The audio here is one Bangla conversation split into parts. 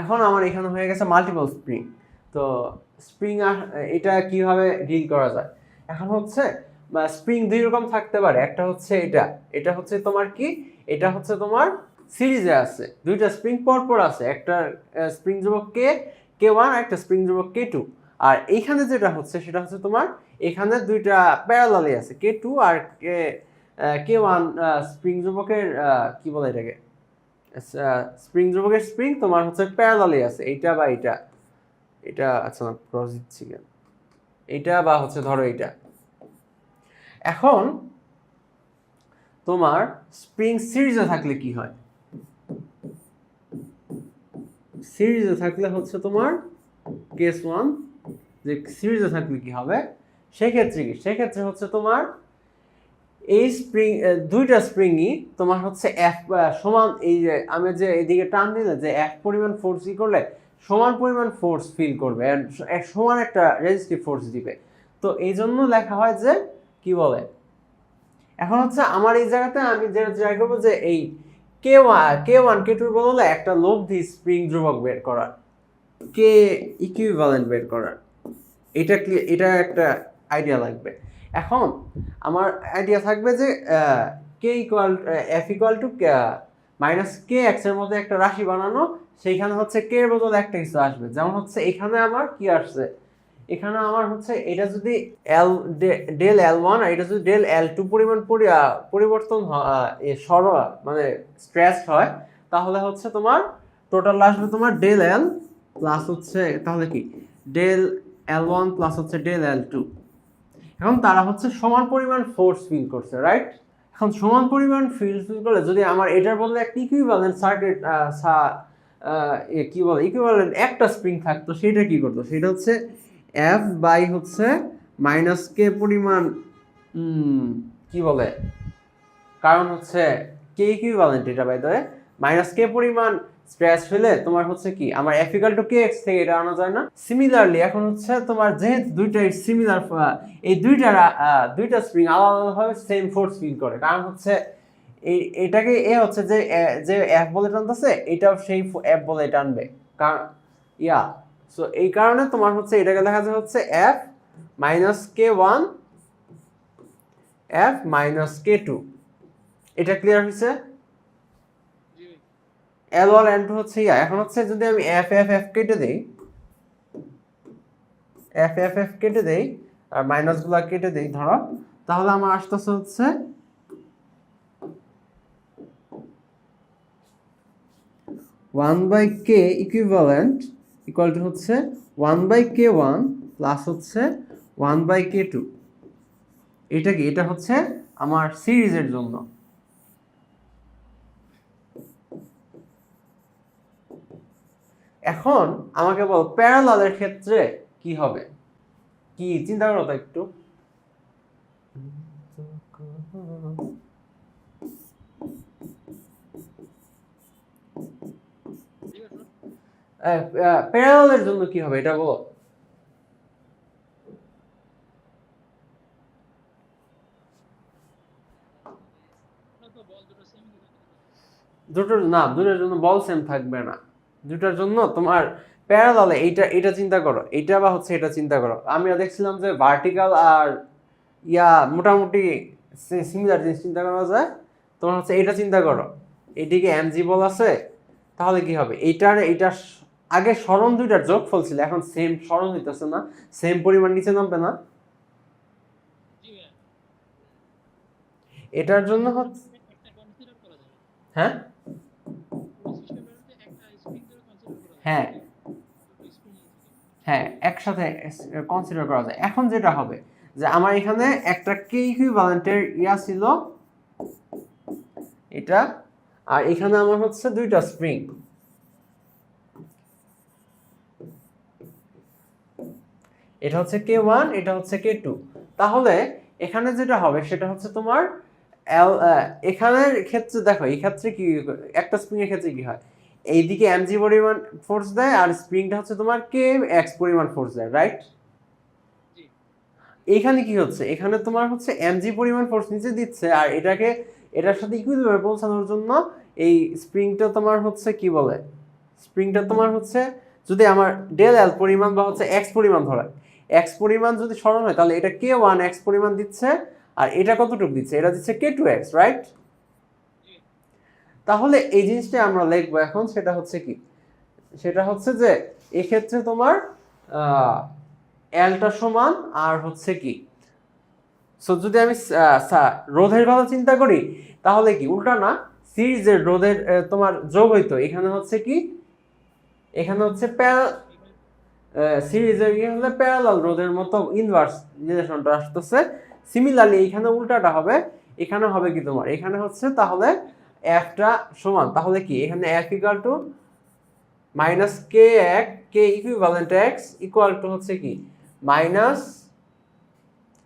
এখন আমার এখানে হয়ে গেছে মাল্টিপল স্প্রিং তো স্প্রিং এটা কীভাবে ডিল করা যায়? এখন হচ্ছে স্প্রিং দুই রকম থাকতে পারে। একটা হচ্ছে এটা এটা হচ্ছে তোমার কি? এটা হচ্ছে তোমার সিরিজে আছে। দুইটা স্প্রিং পরপর আছে। একটা স্প্রিং যুবক কে? কে ওয়ান একটা স্প্রিং যুবক কে টু আর এইখানে যেটা হচ্ছে, সেটা হচ্ছে তোমার, এখানে দুইটা প্যারালালি আছে। কে টু আর কে কে ওয়ান স্প্রিং যুবকের কি বলে এটাকে? স্প্রিং যুবকের স্প্রিং তোমার হচ্ছে প্যারালালে আছে, এইটা বা এইটা। এটা আচ্ছা না ক্রস দিচ্ছি কেন এইটা বা হচ্ছে ধরো এইটা। এখন তোমার স্প্রিং সিরিজে থাকলে কি হয়? সিরিজে থাকলে হচ্ছে তোমার কেস ওয়ান যে সিরিজে থাকলে কি হবে? সেক্ষেত্রে কি? সেক্ষেত্রে হচ্ছে তোমার এই স্প্রিং দুইটা স্প্রিংই তোমার হচ্ছে এফ সমান এই যে, আমি যে এদিকে টান দিলে যে এক পরিমাণ ফোর্স ই করলে সমান পরিমাণ ফোর্স ফিল করবে সমান একটা রেজিস্টিভ ফোর্স দিবে। তো এই জন্য লেখা হয় যে, কি বলে? এখন হচ্ছে আমার এই জায়গাতে আমি যেটা ট্রাই করব যে এই কে ওয়ান কে ওয়ান কে টুর বদলে একটা লব্ধি স্প্রিং ধ্রুবক বের করার কে ইকুইভ্যালেন্ট বের করার। এটা এটা একটা আইডিয়া লাগবে। এখন আমার আইডিয়া থাকবে যে K equal F equal to minus K এক্সের মধ্যে একটা রাশি বানানো, সেইখানে হচ্ছে কে এর বদলে একটা কিছু আসবে। যেমন হচ্ছে এখানে আমার কি আসছে? এখানে আমার হচ্ছে এটা যদি এল ডেল এল ওয়ান আর এটা যদি ডেল এল টু পরিমাণ পরি- পরিবর্তন সর মানে স্ট্রেস হয়, তাহলে হচ্ছে তোমার টোটাল আসবে তোমার ডেল এল প্লাস হচ্ছে, তাহলে কি? ডেল এল ওয়ান প্লাস হচ্ছে ডেল এল টু এখন তারা হচ্ছে সমান পরিমাণ ফোর্স ফিল করছে রাইট এখন সমান পরিমাণ ফিল ফিল করলে যদি আমার এটার বদলে একটা ইকুইভ্যালেন্ট সার্কিট কি বলে ইকুইভ্যালেন্ট একটা স্প্রিং থাকতো, সেটা কি করতো? সেটা হচ্ছে এফ বাই হচ্ছে মাইনাস কে পরিমাণ কি বলে? কারণ হচ্ছে কে ইকুইভ্যালেন্ট এটা বাই দেয় মাইনাস কে পরিমাণ স্ট্রেস হলে তোমার হচ্ছে কি? আমার F equal to K X থেকে এটা আনা যায় না। সিমিলারলি এখন হচ্ছে তোমার যেহেতু দুইটাই সিমিলার এই দুইটা দুইটা স্প্রিং আলাদা আলাদাভাবে সেম ফোর্স ফিল করে। কারণ হচ্ছে এই, এটাকে এ হচ্ছে যে যে এফ বলে টানতেছে, এটাও সেই এফ বলে টানবে। কারণ, ইয়া। সো এই কারণে তোমার হচ্ছে এটাকে দেখা যায় হচ্ছে F minus K one F minus K two এটা ক্লিয়ার হয়েছে এল ওয়ান এল টু হচ্ছে ইয়া। এখন হচ্ছে যদি আমি এফ এফ এফ কেটে দেই এফ এফ এফ কেটে দেই আর মাইনাসগুলা কেটে দেই, ধরো, তাহলে আমার আসতেছে হচ্ছে one by K equivalent equal to হচ্ছে one by K one plus হচ্ছে ওয়ান বাই কে টু এটা কি? এটা হচ্ছে আমার সিরিজের জন্য। এখন আমাকে বল প্যারালালের ক্ষেত্রে কি হবে? কি, চিন্তা করো তো একটু। প্যারালালের জন্য কি হবে, এটা বলো। দুটোর না, দুটোর জন্য বল সেম থাকবে না। দুটার জন্য তোমার প্যারালালে এইটা এটা চিন্তা করো এটা বা হচ্ছে এটা চিন্তা করো। আমি দেখছিলাম যে ভার্টিক্যাল আর ইয়া মোটামুটি সিমিলার জিনিস চিন্তা করা যায়। তোমার হচ্ছে এটা চিন্তা করো এদিকে এমজি বল আছে তাহলে কি হবে? এইটার এইটার আগে স্মরণ দুইটার যোগফল ছিল এখন সেম স্মরণ হইতেছে না সেম পরিমাণ নিচে নামবে না। এটার জন্য হচ্ছে হ্যাঁ? হ্যাঁ। হ্যাঁ একসাথে কনসিডার করা যায়। এখন যেটা হবে যে আমার এখানে একটা কে ইকুইভ্যালেন্টের ইয়া ছিল এটা, আর এখানে আমার হচ্ছে দুইটা স্প্রিং এটা হচ্ছে কে ওয়ান এটা হচ্ছে কে টু তাহলে এখানে যেটা হবে সেটা হচ্ছে তোমার এখানের ক্ষেত্রে দেখো, এই ক্ষেত্রে কি, একটা স্প্রিং এর ক্ষেত্রে কি হয়? এইদিকে এমজি পরিমাণ ফোর্স দেয় আর স্প্রিংটা হচ্ছে তোমার কে এক্স পরিমাণ ফোর্স দেয় রাইট এখানে কি হচ্ছে? এখানে তোমার হচ্ছে এমজি পরিমাণ ফোর্স নিচে দিচ্ছে আর এটাকে এটার সাথে ইকুইভাবে পৌঁছানোর জন্য এই স্প্রিংটা তোমার হচ্ছে কি বলে? স্প্রিংটা তোমার হচ্ছে যদি আমার ডেল এল পরিমাণ বা হচ্ছে এক্স পরিমাণ ধরা এক্স পরিমাণ যদি সরল হয় তাহলে এটা কে ওয়ান এক্স পরিমাণ দিচ্ছে আর এটা কতটুকু দিচ্ছে? এটা দিচ্ছে কে টু এক্স রাইট তাহলে এই জিনিসটা আমরা লিখব এখন, সেটা হচ্ছে কি? সেটা হচ্ছে যে, এক্ষেত্রে তোমার এলটা সমান আর হচ্ছে কি? সো যদি আমি রোধের কথা চিন্তা করি, তাহলে কি? উল্টা না সিরিজের রোধের তোমার যোগ হইতো। এখানে হচ্ছে কি? এখানে হচ্ছে সিরিজের ইয়ে হলে প্যারালাল রোধের মতো ইনভার্স রিলেশনটা আসতেছে। সিমিলারলি এখানে উল্টাটা হবে। এখানে হবে কি তোমার? এখানে হচ্ছে তাহলে এফটা সমান, তাহলে কি? এখানে F equal to minus K এক K equivalent X equal to হচ্ছে কি? মাইনাস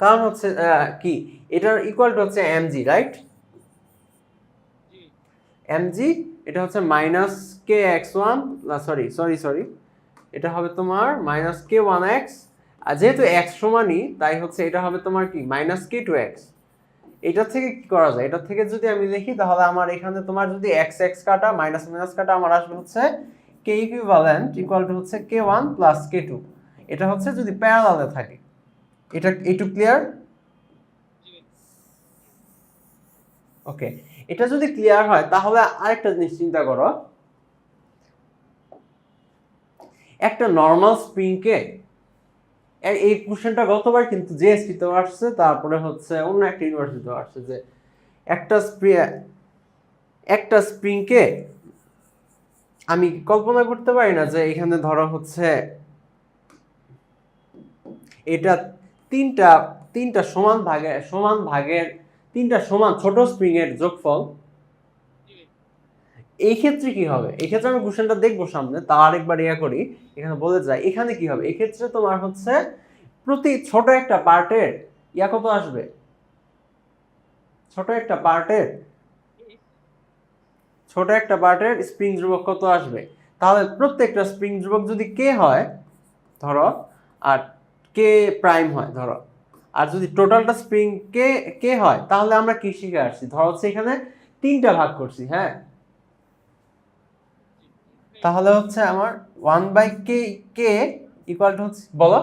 কারণ হচ্ছে কি? এটার ইকুয়াল টু হচ্ছে M G right M G এটা হচ্ছে minus K X one sorry sorry sorry এটা হবে তোমার মাইনাস কে ওয়ান এক্স আর যেহেতু এক্স সমানই, তাই হচ্ছে এটা হবে তোমার কি? মাইনাস কে টু এক্স এটা থেকে কি করা যায়? এটা থেকে যদি আমি লিখি, তাহলে আমার এখানে তোমার যদি এক্স এক্স কাটা মাইনাস মাইনাস কাটা, আমার আসবে হচ্ছে কে ইকুইভ্যালেন্ট ইকুয়াল টু হচ্ছে K one plus K two এটা হচ্ছে যদি প্যারালালে থাকে। এটা এইটু ক্লিয়ার ওকে এটা যদি ক্লিয়ার হয়, তাহলে আরেকটা জিনিস চিন্তা করো। একটা নর্মাল স্প্রিংকে এই কোশ্চেনটা গতবার কিন্তু জেএসপিতেও আসছে, তারপরে হচ্ছে অন্য একটা ইউনিভার্সিটিতেও আসছে যে একটা স্প্রি একটা স্প্রিংকে আমি কল্পনা করতে পারি না যে এখানে ধরো হচ্ছে এটা তিনটা তিনটা সমান ভাগে, সমান ভাগের, তিনটা সমান ছোট স্প্রিং এর যোগফল এই ক্ষেত্রে কি হবে? এই ক্ষেত্রে আমি কোশ্চেনটা দেখব সামনে তা আরেকবার ইয়া করি, এখানে বলে যায় এখানে কি হবে? এক্ষেত্রে তোমার হচ্ছে প্রতি ছোট একটা পার্টের ইয়া কত আসবে? ছোট একটা পার্টের ছোট একটা পার্টের স্প্রিং ধ্রুবক কত আসবে? তাহলে প্রত্যেকটা স্প্রিং ধ্রুবক যদি কে হয়, ধরো, আর কে প্রাইম হয়, ধরো, আর যদি টোটালটা স্প্রিং কে কে হয়, তাহলে আমরা কি শিখে আসছি? ধরো হচ্ছে এখানে তিনটা ভাগ করছি হ্যাঁ? তাহলে হচ্ছে আমার one by K K equal to হচ্ছে বলো?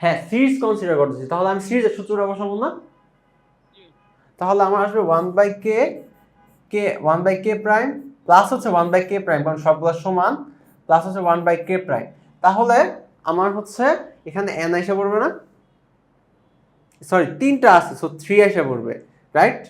হ্যাঁ সিরিজ কনসিডার করতেছি। তাহলে আমি সিরিজের সূত্রটা বসাবো না? তাহলে আমার আসবে one by K K one by K prime plus হচ্ছে ওয়ান বাই কে প্রাইম কারণ সবগুলো সমান প্লাস হচ্ছে ওয়ান বাই কে প্রাইম তাহলে আমার হচ্ছে এখানে এন এসে পড়বে না? সরি তিনটা আছে সো থ্রি এসে পড়বে রাইট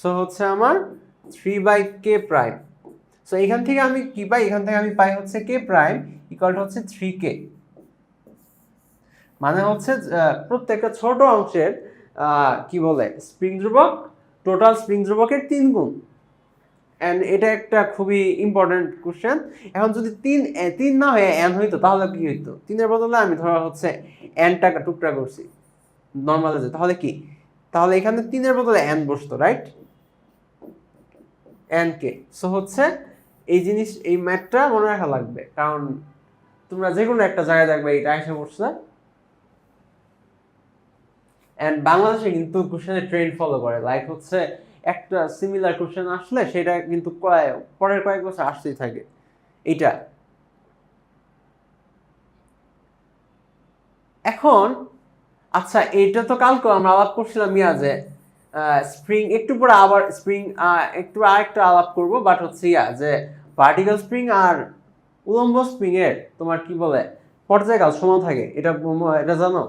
সো হচ্ছে আমার three by K prime so এখান থেকে আমি কি পাই? এখান থেকে আমি পাই হচ্ছে কে প্রাইম ইকুয়াল হচ্ছে থ্রি কে মানে হচ্ছে প্রত্যেকটা ছোট অংশের কি বলে স্প্রিং ধ্রুবক টোটাল স্প্রিং ধ্রুবকের তিন গুণ। অ্যান্ড এটা একটা খুবই ইম্পর্টেন্ট কোশ্চেন এখন যদি তিন তিন না হয়ে এন হইতো, তাহলে কি হইতো? তিনের বদলে আমি ধরা হচ্ছে এন টাকা টুকরা করছি। নর্মালাইজে তাহলে কি? তাহলে এখানে তিনের বদলে এন বসতো রাইট এন কে সো হচ্ছে এই জিনিস, এই ম্যাথটা মনে রাখা লাগবে। কারণ তোমরা যে কোনো একটা জায়গায় দেখবে এটা এসে পড়ছে। অ্যান্ড বাংলাদেশে কিন্তু কোশ্চেনের ট্রেন্ড ফলো করে। লাইক হচ্ছে একটা সিমিলার কোশ্চেন আসলে সেটা কিন্তু পরের কয়েক বছর আসতেই থাকে। এটা এখন আচ্ছা এটা তো কালকে আমরা আলাপ করছিলাম যে স্প্রিং একটু পরে আবার স্প্রিং একটু আরেকটা আলাপ করব বাট হচ্ছে ইয়া যে ভার্টিক্যাল স্প্রিং আর উলম্ব স্প্রিং এর তোমার কি বলে, পর্যায়কাল সমান থাকে, এটা এটা জানো?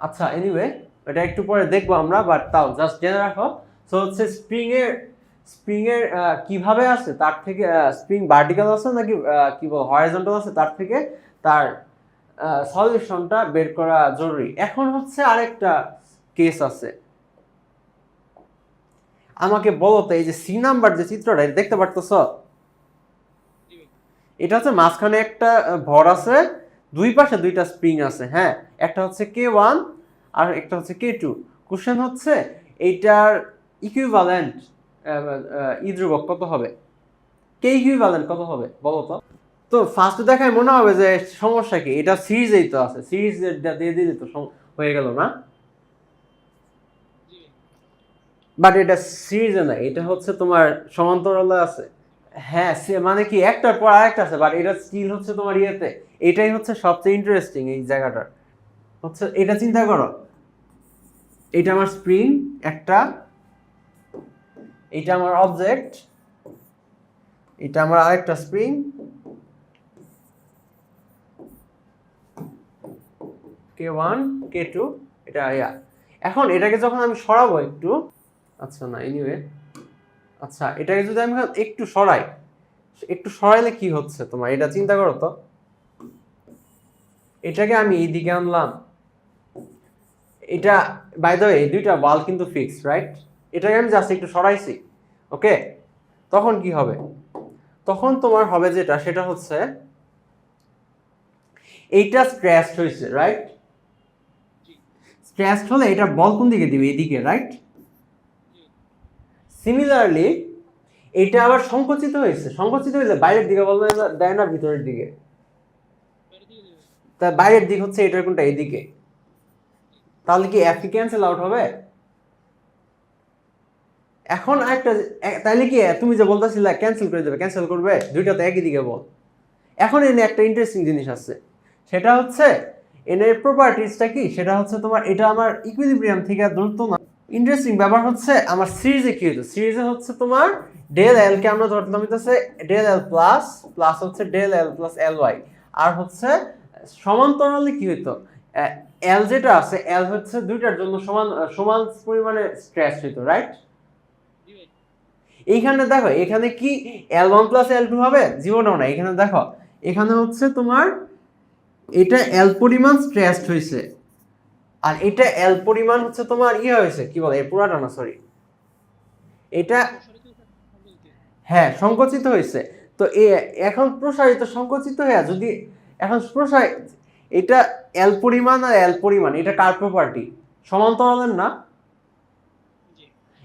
আচ্ছা এনিওয়ে এটা একটু পরে দেখব আমরা বাট তাও জাস্ট জেনে রাখো। সো হচ্ছে স্প্রিং এর স্প্রিং এর কীভাবে আছে তার থেকে স্প্রিং ভার্টিক্যাল আছে নাকি কি বল হরাইজন্টাল আছে তার থেকে তার সলিউশনটা বের করা জরুরি। এখন হচ্ছে আরেকটা কেস আছে। আমাকে বলো তো, এই যে সি নাম্বার যে চিত্রটা, এটা দেখতে পারতেছো? এটা হচ্ছে মাঝখানে একটা ভর আছে, দুই পাশে দুইটা স্প্রিং আছে হ্যাঁ? একটা হচ্ছে কে ওয়ান আর একটা হচ্ছে কে টু কোশ্চেন হচ্ছে, এইটার ইকুইভ্যালেন্ট ই ধ্রুবক কত হবে? কে ইকুইভ্যালেন্ট কত হবে, বলো তো? তো ফার্স্টে দেখায় মনে হবে যে সমস্যা কি? এটা সিরিজেই তো আছে সিরিজ দিয়ে দিলে তো হয়ে গেল না জি বাট এটা সিরিজে না এটা হচ্ছে তোমার সমান্তরালে আছে। হ্যাঁ সে মানে কি, একটার পর আরেকটা আছে বাট এটা স্টিল হচ্ছে তোমার ইয়েতে। এটাই হচ্ছে সবচেয়ে ইন্টারেস্টিং এই জায়গাটার। হচ্ছে, এটা চিন্তা করো। এটা আমার স্প্রিং একটা। এটা আমার অবজেক্ট এটা আমার আরেকটা spring K one K two এটা এখন এটাকে যখন আমি সরাবো একটু আচ্ছা না এনিওয়ে আচ্ছা এটাকে যদি আমি একটু সরাই একটু সরাইলে কি হচ্ছে তোমার? এটা চিন্তা করো তো। এটাকে আমি এইদিকে আনলাম। এটা বাই দ্য এই দুইটা ওয়াল কিন্তু ফিক্স রাইট এটাকে আমি জাস্ট একটু সরাইছি ওকে তখন কি হবে? তখন তোমার হবে যেটা সেটা হচ্ছে এইটা স্ক্র্যাচড হয়েছে রাইট স্ক্র্যাচড হলে এটা বল কোন দিকে দিবে? এদিকে রাইট সিমিলারলি এটা আবার সংকুচিত হয়েছে, সংকুচিত হইলে বাইরের দিকে বল দেয় না ভিতরের দিকে। তা বাইরের দিক হচ্ছে এটার কোনটা, এদিকে। তাহলে কি এফ ক্যান্সেল আউট হবে? এখন একটা তাহলে কি তুমি যে বলতেছিলে ক্যান্সেল করে দেবে ক্যান্সেল করবে? দুইটা তো একই দিকে বল। এখন এনে একটা ইন্টারেস্টিং জিনিস আছে। সেটা হচ্ছে এনের প্রপার্টিসটা কি? সেটা হচ্ছে তোমার, এটা আমার ইকুইলিব্রিয়াম থেকে দূরত্ব না। ইন্টারেস্টিং ব্যাপার হচ্ছে আমার সিরিজে কি হতো সিরিজে হচ্ছে তোমার ডেল এল কে আমরা ধরতাম হচ্ছে ডেল এল প্লাস প্লাস হচ্ছে del L plus L Y আর হচ্ছে সমান্তরালে কি হইতো? এল যেটা আছে এল হচ্ছে দুইটার জন্য সমান সমান পরিমাণে স্ট্রেস হইতো রাইট এইখানে দেখো, এখানে কি L one plus L two হবে? জীবনেও না এখানে দেখো, এখানে হচ্ছে তোমার এটা এল পরিমাণ স্ট্রেসড হয়েছে আর এটা এল পরিমাণ হচ্ছে তোমার ইয়ে হয়েছে, কি বলে? পুরাটা না সরি এটা হ্যাঁ সংকুচিত হয়েছে। তো এ, এখন প্রসারিত, সংকুচিত হয়ে যদি, এখন প্রসারিত এটা এল পরিমাণ আর এল পরিমাণ, এটা কার প্রপার্টি সমান্তরালের না?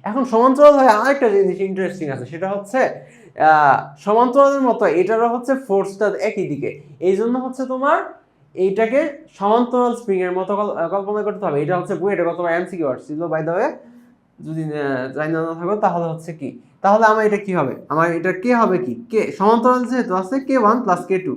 এখন সমান্তরাল হয়ে আরেকটা জিনিস ইন্টারেস্টিং আছে, সেটা হচ্ছে সমান্তরালের মতো, এটারও হচ্ছে ফোর্সটা একই দিকে। এই জন্য হচ্ছে তোমার এইটাকে সমান্তরাল স্প্রিং এর মতো কল্পনা করতে হবে। এটা হচ্ছে বুয়েট কত এমসিকিউ আসছিল বাই দ্য ওয়ে যদি জানি না থাকো, তাহলে হচ্ছে কি? তাহলে আমার এটা কি হবে? আমার এটা কে হবে কি? কে সমান্তরাল যেহেতু আছে K one plus K two